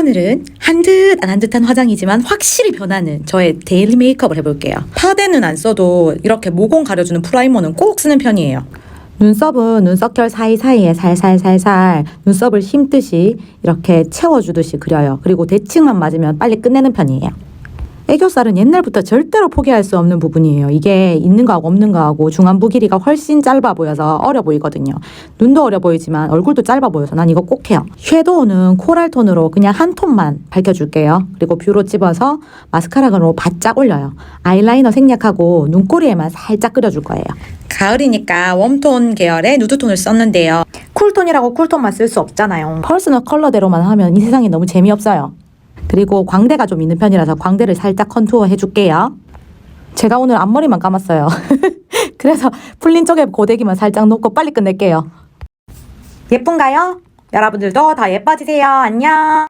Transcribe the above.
오늘은 한 듯 안 한 듯한 화장이지만 확실히 변하는 저의 데일리 메이크업을 해볼게요. 파데는 안 써도 이렇게 모공 가려주는 프라이머는 꼭 쓰는 편이에요. 눈썹은 눈썹결 사이사이에 살살살살 눈썹을 힘듯이 이렇게 채워주듯이 그려요. 그리고 대칭만 맞으면 빨리 끝내는 편이에요. 애교살은 옛날부터 절대로 포기할 수 없는 부분이에요. 이게 있는 거하고 없는 거하고 중안부 길이가 훨씬 짧아 보여서 어려 보이거든요. 눈도 어려 보이지만 얼굴도 짧아 보여서 난 이거 꼭 해요. 섀도우는 코랄 톤으로 그냥 한 톤만 밝혀줄게요. 그리고 뷰로 찝어서 마스카라로 바짝 올려요. 아이라이너 생략하고 눈꼬리에만 살짝 그려줄 거예요. 가을이니까 웜톤 계열의 누드톤을 썼는데요. 쿨톤이라고 쿨톤만 쓸 수 없잖아요. 퍼스널 컬러대로만 하면 이 세상이 너무 재미없어요. 그리고 광대가 좀 있는 편이라서 광대를 살짝 컨투어 해줄게요. 제가 오늘 앞머리만 감았어요. 그래서 풀린 쪽에 고데기만 살짝 놓고 빨리 끝낼게요. 예쁜가요? 여러분들도 다 예뻐지세요. 안녕.